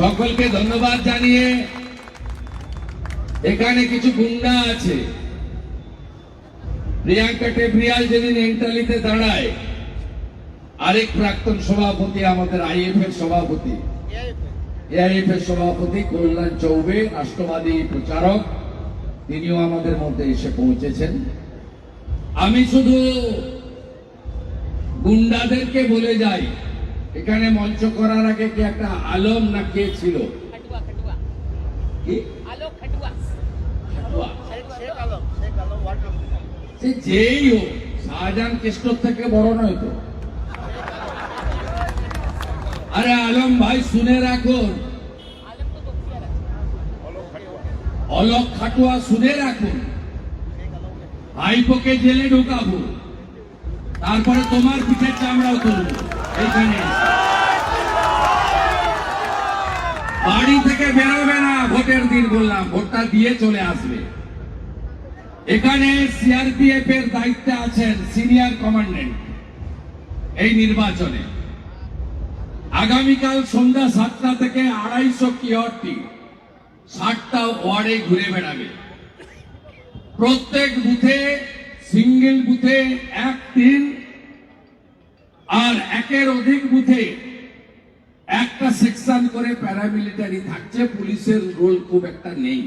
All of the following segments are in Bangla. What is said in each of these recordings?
সকলকে ধন্যবাদ জানিয়ে এখানে কিছু গুন্ডা আছে। প্রিয়াঙ্কা টেবরিয়াল যেদিন এন্টালিতে দাঁড়ায়, আরেক প্রাক্তন সভাপতি আমাদের আইএফ এর সভাপতি। এআইএফ এর সভাপতি কল্যাণ চৌবে, রাষ্ট্রবাদী প্রচারক, তিনিও আমাদের মধ্যে এসে পৌঁছেছেন। আমি শুধু গুন্ডাদেরকে বলে যাই এখানে মঞ্চ করার আগে কি একটা আলম না কে ছিল? যেই হোক শাহজাহান কেষ্টর থেকে বড় নয় তো। আরে আলম ভাই শুনে রাখুন। অলক খাটুয়া। শুনে রাখুন। ভাইপোকে জেলে ঢোকাবো। তারপরে তোমার পিঠের চামড়াও তুলবো। বাড়ি থেকে বেরোবে না, ভোটের দিন বললাম, ভোটটা দিয়ে চলে আসবে। এখানে সিআরপিএফ এর দায়িত্বে আছেন সিনিয়র কমান্ডেন্ট এই নির্বাচনে। আগামীকাল সন্ধ্যা সাতটা থেকে আড়াইশো কিয়রটি ষাটটা ওয়ার্ডে ঘুরে বেড়াবে। প্রত্যেক বুথে, সিঙ্গেল বুথে এক তিন আর একের অধিক বুথে একটা সেকশন করে প্যারামিলিটারি থাকছে, পুলিশের রোল খুব একটা নেই।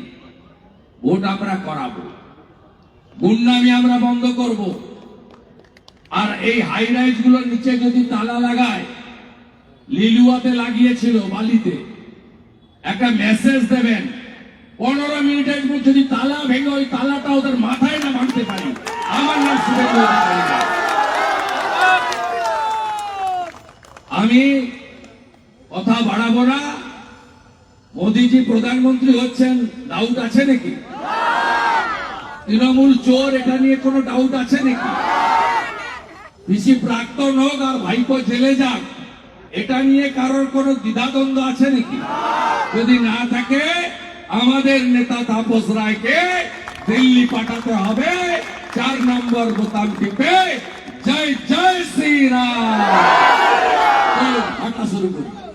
ভোট আমরা করাবো। গুন্ডামি আমরা বন্ধ করব। আর এই হাই রাইজগুলোর নিচে যদি তালা লাগায়, লিলুয়াতে লাগিয়েছিল বালিতে, একটা মেসেজ দেবেন, পনেরো মিনিটের যদি তালা ভেঙে ওই তালাটা ওদের মাথায় না ভাঙতে পারি। আমার নাম শুভেন্দু অধিকারী না। আমি কথা বাড়াবো না। মোদিজি প্রধানমন্ত্রী হচ্ছেন ডাউট আছে নাকি? তৃণমূল চোর, এটা নিয়ে কোনো ডাউট আছে নাকি? পিসি প্রাক্তন হোক আর ভাইপো জেলে যাক, এটা নিয়ে কারোর কোনো দ্বিধাদ্বন্দ্ব আছে নাকি? যদি না থাকে, আমাদের নেতা তাপস রায়কে দিল্লি পাঠাতে হবে। চার নম্বর বোতাম টিপে। জয় জয় শ্রীরাম। শুরু করি।